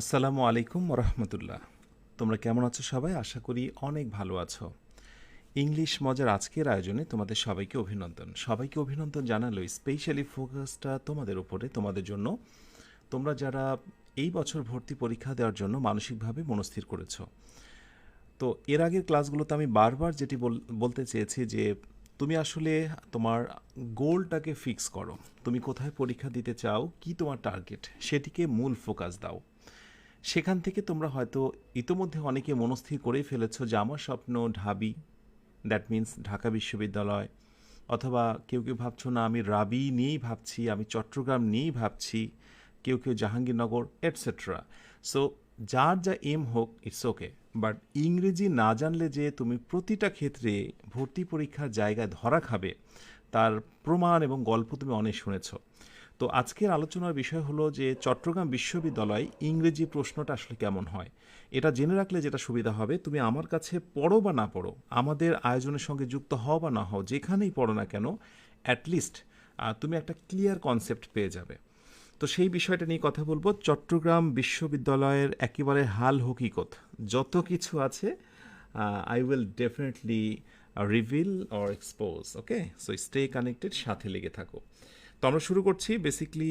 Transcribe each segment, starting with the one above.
আসসালামু আলাইকুম রহমতুল্লাহ। তোমরা কেমন আছো সবাই? আশা করি অনেক ভালো আছো। ইংলিশ মজার আজকের আয়োজনে তোমাদের সবাইকে অভিনন্দন। সবাইকে অভিনন্দন জানালো স্পেশালি ফোকাসটা তোমাদের উপরে, তোমাদের জন্য। তোমরা যারা এই বছর ভর্তি পরীক্ষা দেওয়ার জন্য মানসিকভাবে মনস্থির করেছ। তো এর আগের ক্লাসগুলোতে আমি বারবার যেটি বল- বলতে চেয়েছি যে তুমি আসলে তোমার গোলটাকে ফিক্স করো। তুমি কোথায় পরীক্ষা দিতে চাও, কি তোমার টার্গেট সেটিকে মূল ফোকাস দাও। সেখান থেকে তোমরা হয়তো ইতোমধ্যে অনেকে মনস্থির করেই ফেলেছো যে আমার স্বপ্ন ঢাবি। দ্যাট মিন্স ঢাকা বিশ্ববিদ্যালয়। অথবা কেউ কেউ ভাবছ, না, আমি রাবি নিয়েই ভাবছি, আমি চট্টগ্রাম নিয়েই ভাবছি। কেউ কেউ জাহাঙ্গীরনগর এটসেট্রা সো যার যা এম হোক ইটস ওকে বাট ইংরেজি না জানলে যে তুমি প্রতিটা ক্ষেত্রে ভর্তি পরীক্ষার জায়গায় ধরা খাবে, তার প্রমাণ এবং গল্প তুমি অনেক শুনেছো। তো আজকের আলোচনার বিষয় হলো যে চট্টগ্রাম বিশ্ববিদ্যালয় ইংরেজি প্রশ্নটা আসলে কেমন হয়? এটা জেনে রাখলে যেটা সুবিধা হবে, তুমি আমার কাছে পড়ো বা না পড়ো, আমাদের আয়োজনের সঙ্গে যুক্ত হও বা না হও, যেখানেই পড়ো না কেন অ্যাটলিস্ট তুমি একটা ক্লিয়ার কনসেপ্ট পেয়ে যাবে। তো সেই বিষয়টা নিয়ে কথা বলব। চট্টগ্রাম বিশ্ববিদ্যালয়ের একেবারে হাল হকিকত, যত কিছু আছে I will definitely reveal or expose okay so stay connected সাথে লেগে থাকো। তো আমরা শুরু করছি। বেসিকলি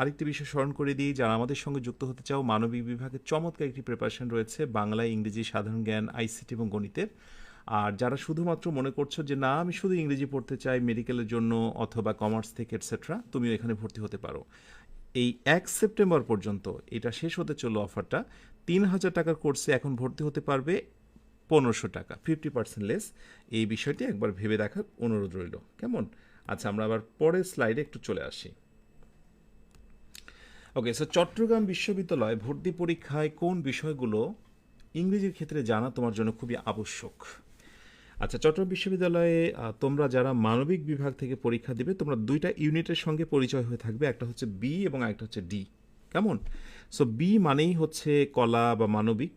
আরেকটি বিষয় স্মরণ করে দিই, যারা আমাদের সঙ্গে যুক্ত হতে চাও, মানবিক বিভাগে চমৎকার একটি প্রিপারেশন রয়েছে বাংলা ইংরেজি, সাধারণ জ্ঞান আইসিটি এবং গণিতের। আর যারা শুধুমাত্র মনে করছ যে, না, আমি শুধু ইংরেজি পড়তে চাই, মেডিকেলের জন্য অথবা কমার্স থেকে এটসেট্রা তুমিও এখানে ভর্তি হতে পারো। এই এক সেপ্টেম্বর পর্যন্ত এটা শেষ হতে চলল অফারটা। তিন হাজার টাকার কোর্সে এখন ভর্তি হতে পারবে পনেরোশো টাকা ফিফটি পার্সেন্ট লেস এই বিষয়টি একবার ভেবে দেখার অনুরোধ রইল। কেমন? আচ্ছা আমরা আবার পরের স্লাইডে একটু চলে আসি। ওকে সো চট্টগ্রাম বিশ্ববিদ্যালয় ভর্তি পরীক্ষায় কোন বিষয়গুলো ইংরেজির ক্ষেত্রে জানা তোমার জন্য খুবই আবশ্যক? আচ্ছা চট্টগ্রাম বিশ্ববিদ্যালয়ে তোমরা যারা মানবিক বিভাগ থেকে পরীক্ষা দিবে, তোমরা দুইটা ইউনিটের সঙ্গে পরিচয় হয়ে থাকবে, একটা হচ্ছে বি এবং একটা হচ্ছে ডি কেমন? সো বি মানেই হচ্ছে কলা বা মানবিক।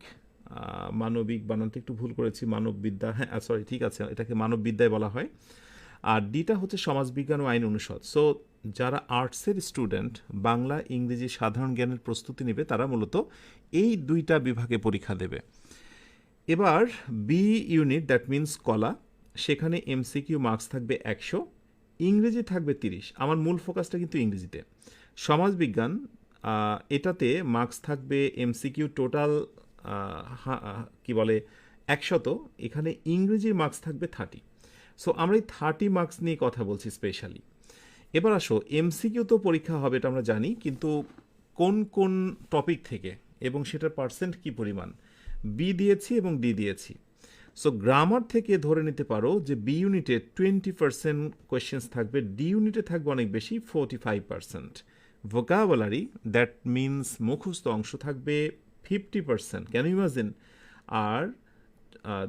মানবিক বানানতে একটু ভুল করেছি, মানববিদ্যা হ্যাঁ সরি ঠিক আছে, এটাকে মানববিদ্যায় বলা হয়। আর ডিটা হচ্ছে সমাজবিজ্ঞান ও আইন অনুষদ। সো যারা আর্টসের স্টুডেন্ট, বাংলা, ইংরেজি সাধারণ জ্ঞানের প্রস্তুতি নেবে, তারা মূলত এই দুইটা বিভাগে পরীক্ষা দেবে। এবার বি ইউনিট দ্যাট মিন্স কলা, সেখানে এমসিকিউ মার্কস থাকবে একশো, ইংরেজি থাকবে তিরিশ। আমার মূল ফোকাসটা কিন্তু ইংরেজিতে। সমাজবিজ্ঞান এটাতে মার্কস থাকবে এমসিকিউ টোটাল কি বলে, একশত। এখানে ইংরেজির মার্কস থাকবে থার্টি সো আমরা এই থার্টি মার্কস নিয়ে কথা বলছি স্পেশালি এবার আসো এমসিকিউ তো পরীক্ষা হবে এটা আমরা জানি, কিন্তু কোন কোন টপিক থেকে এবং সেটার পার্সেন্ট কি পরিমাণ? বি দিয়েছি এবং ডি দিয়েছি। সো গ্রামার থেকে ধরে নিতে পারো যে বি ইউনিটে টোয়েন্টি পার্সেন্ট কোয়েশ্চেন্স থাকবে ডি ইউনিটে থাকবে অনেক বেশি forty five percent vocabulary that means মুখস্থ অংশ থাকবে ফিফটি পার্সেন্ট ক্যান ইমাজিন আর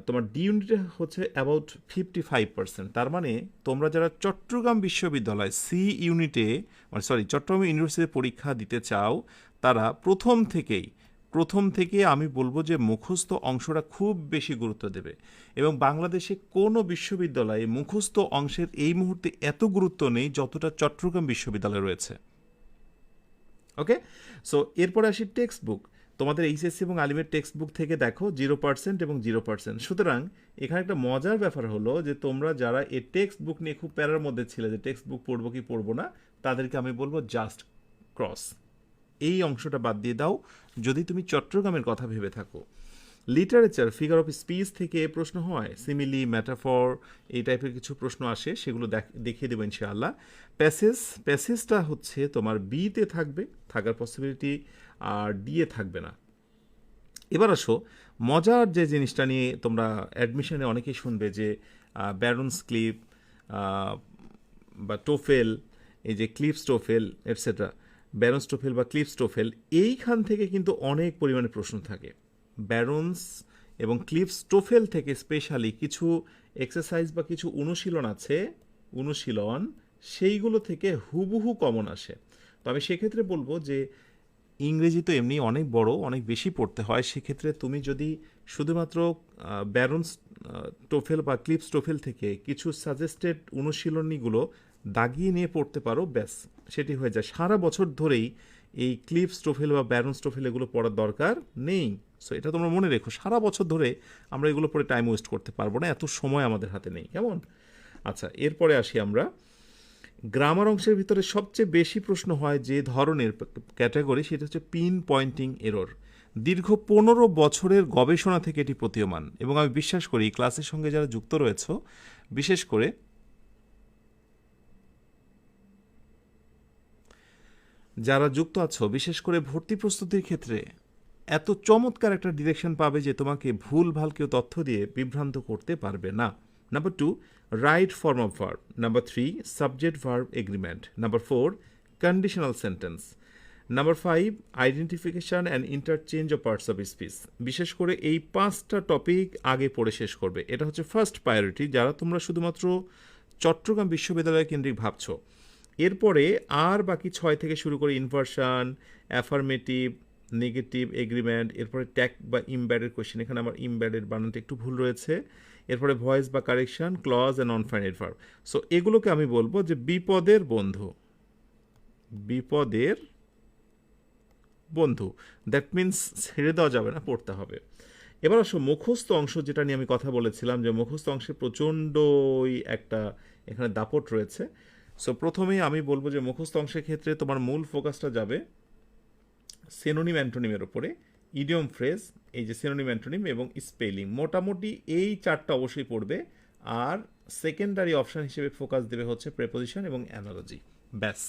তোমার ডি ইউনিটে হচ্ছে অ্যাবাউট ফিফটি ফাইভ পার্সেন্ট তার মানে তোমরা যারা চট্টগ্রাম বিশ্ববিদ্যালয় সি ইউনিটে মানে সরি চট্টগ্রাম ইউনিভার্সিটিতে পরীক্ষা দিতে চাও, তারা প্রথম থেকেই, প্রথম থেকে আমি বলব যে মুখস্থ অংশটা খুব বেশি গুরুত্ব দেবে। এবং বাংলাদেশে কোনো বিশ্ববিদ্যালয়ে মুখস্থ অংশের এই মুহূর্তে এত গুরুত্ব নেই যতটা চট্টগ্রাম বিশ্ববিদ্যালয়ে রয়েছে। ওকে সো এরপরে আসি টেক্সট বুক তোমাদের এইচএসসি এবং আলিমের টেক্সট বুক থেকে দেখো জিরো পার্সেন্ট এবং জিরো পার্সেন্ট সুতরাং, এখানে একটা মজার ব্যাপার হলো যে, তোমরা যারা এ টেক্সট বুক নিয়ে খুব প্যারার মধ্যে ছিলে যে টেক্সট বুক পড়ব কি পড়ব না, তাদেরকে আমি বলব জাস্ট ক্রস এই অংশটা বাদ দিয়ে দাও। যদি তুমি চট্টগ্রামের কথা ভেবে থাকো লিটারেচার ফিগার অফ স্পিচ থেকে প্রশ্ন হয় সিমিলি ম্যাটাফর এই টাইপের কিছু প্রশ্ন আসে, সেগুলো দেখ- দেখিয়ে দেবো ইনশাআল্লাহ। প্যাসেজ প্যাসেজটা হচ্ছে তোমার বিতে থাকবে, থাকার পসিবিলিটি আর ডিএ থাকবে না। এবার আসো, মজার যে জিনিসটা নিয়ে তোমরা অ্যাডমিশনে অনেকেই শুনবে যে ব্যারন্স ক্লিপ বা টোফেল এই যে Cliffs TOEFL etcetera Barron's TOEFL বা ক্লিপস টোফেল এইখান থেকে কিন্তু অনেক পরিমাণে প্রশ্ন থাকে। ব্যারন্স এবং ক্লিপস স্টোফেল থেকে স্পেশালি কিছু এক্সারসাইজ বা কিছু অনুশীলন আছে, অনুশীলন, সেইগুলো থেকে হুবহু কমন আসে। তো আমি সেক্ষেত্রে বলব যে ইংরেজি তো এমনি অনেক বড়, অনেক বেশি পড়তে হয়। সেক্ষেত্রে তুমি যদি শুধুমাত্র ব্যারন্স টোফেল বা ক্লিপস টোফেল থেকে কিছু সাজেস্টেড অনুশীলনীগুলো দাগিয়ে নিয়ে পড়তে পারো, ব্যাস, সেটি হয়ে যায়। সারা বছর ধরেই এই ক্লিপ স্টোফেল বা ব্যারন স্টোফেল এগুলো পড়ার দরকার নেই। সো এটা তোমরা মনে রেখো, সারা বছর ধরে আমরা এগুলো পরে টাইম ওয়েস্ট করতে পারব না, এত সময় আমাদের হাতে নেই, কেমন? আচ্ছা এরপরে আসি আমরা। গ্রামার অংশের ভিতরে সবচেয়ে বেশি প্রশ্ন হয় যে ধরনের ক্যাটাগরি সেটা হচ্ছে পিন পয়েন্টিং এরর দীর্ঘ পনেরো বছরের গবেষণা থেকে এটি প্রতীয়মান, এবং আমি বিশ্বাস করি ক্লাসের সঙ্গে যারা যুক্ত রয়েছে, বিশেষ করে যারা যুক্ত আছো, বিশেষ করে ভর্তি প্রস্তুতির ক্ষেত্রে এত চমৎকার একটা ডিরেকশন পাবে যে তোমাকে ভুল ভালো কেউ তথ্য দিয়ে বিভ্রান্ত করতে পারবে না। Number two right form of verb number three subject verb agreement number four conditional sentence number five identification and interchange of parts of speech বিশেষ করে এই পাঁচটা টপিক আগে পড়ে শেষ করবে। এটা হচ্ছে ফার্স্ট প্রায়োরিটি যারা তোমরা শুধুমাত্র চট্টগ্রাম বিশ্ববিদ্যালয় কেন্দ্রিক ভাবছ। এরপরে আর বাকি ছয় থেকে শুরু করে ইনভার্সান অ্যাফার্মেটিভ নেগেটিভ এগ্রিমেন্ট এরপরে ট্যাগ বা ইমব্যাডের কোয়েশ্চেন এখানে আমার ইমব্যাডের বানানটা একটু ভুল রয়েছে। এরপরে ভয়েস বা correction clause and non finite verb so এগুলোকে আমি বলব যে বিপদের বন্ধু। বিপদের বন্ধু। দ্যাট মিন্স ছেড়ে দেওয়া যাবে না, পড়তে হবে। এবার আসো মুখস্থ অংশ যেটা নিয়ে আমি কথা বলেছিলাম, যে মুখস্থ অংশে প্রচণ্ডই একটা এখানে দাপট রয়েছে। সো প্রথমেই আমি বলব যে মুখস্থ অংশের ক্ষেত্রে তোমার মূল ফোকাসটা যাবে সেনোনিম অ্যান্টোনিমের ওপরে ইডিয়ম ফ্রেজ এই যে সেনোনিম অ্যান্টোনিম এবং স্পেলিং মোটামুটি এই চারটা অবশ্যই পড়বে, আর সেকেন্ডারি অপশান হিসেবে ফোকাস দেবে হচ্ছে প্রেপোজিশন এবং অ্যানালজি ব্যাস।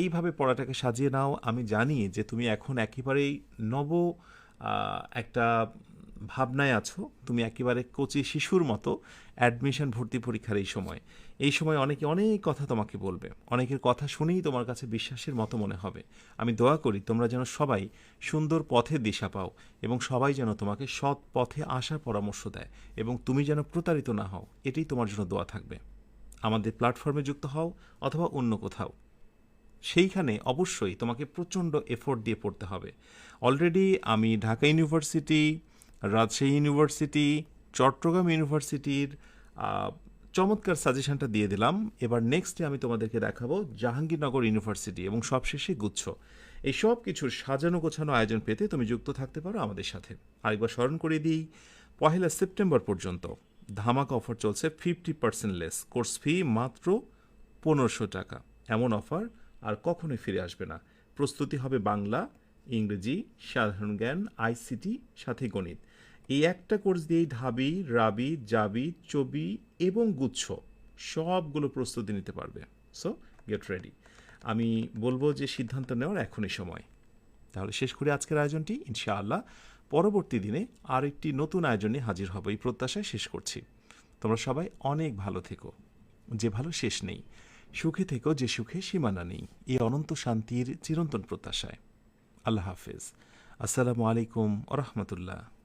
এইভাবে পড়াটাকে সাজিয়ে নাও, আমি জানি যে তুমি এখন একেবারেই নব একটা ভাবনায় আছো, তুমি একেবারে কচি শিশুর মতো অ্যাডমিশন ভর্তি পরীক্ষার এই সময়। এই সময় অনেকে অনেক কথা তোমাকে বলবে। অনেকের কথা শুনেই তোমার কাছে বিশ্বাসের মতো মনে হবে। আমি দোয়া করি তোমরা যেন সবাই সুন্দর পথে দিশা পাও এবং সবাই যেন তোমাকে সৎ পথে আসার পরামর্শ দেয় এবং তুমি যেন প্রতারিত না হও, এটাই তোমার জন্য দোয়া থাকবে। আমাদের প্ল্যাটফর্মে যুক্ত হও অথবা অন্য কোথাও। সেইখানে অবশ্যই তোমাকে প্রচণ্ড এফোর্ট দিয়ে পড়তে হবে। অলরেডি আমি ঢাকা ইউনিভার্সিটি রাজশাহী ইউনিভার্সিটি, চট্টগ্রাম ইউনিভার্সিটির চমৎকার সাজেশনটা দিয়ে দিলাম। এবার নেক্সটে আমি তোমাদেরকে দেখাবো জাহাঙ্গীরনগর ইউনিভার্সিটি এবং সবশেষে গুচ্ছ। এই সব কিছুর সাজানো গোছানো আয়োজন পেতে তুমি যুক্ত থাকতে পারো আমাদের সাথে। আরেকবার স্মরণ করিয়ে দিই, পহেলা সেপ্টেম্বর পর্যন্ত ধামাকা অফার চলছে fifty percent less course fee মাত্র পনেরোশো টাকা। এমন অফার আর কখনোই ফিরে আসবে না। প্রস্তুতি হবে বাংলা, ইংরেজি, সাধারণ জ্ঞান আইসিটি সাথে গণিত। এই একটা কোর্স দিয়েই ঢাবি, রাবি, জাবি, চবি এবং গুচ্ছ সবগুলো প্রস্তুতি নিতে পারবে। সো গেট রেডি আমি বলব যে সিদ্ধান্ত নেওয়ার এখনই সময়। তাহলে শেষ করে আজকের আয়োজনটি, ইনশাআল্লাহ। পরবর্তী দিনে আর একটি নতুন আয়োজনে হাজির হব। এই প্রত্যাশায় শেষ করছি। তোমরা সবাই অনেক ভালো থেকো। যে ভালো শেষ নেই, সুখে থেকো, যে সুখে সীমানা নেই। এই অনন্ত শান্তির চিরন্তন প্রত্যাশায়। আল্লাহ হাফেজ। আসসালামু আলাইকুম রহমতুল্লাহ।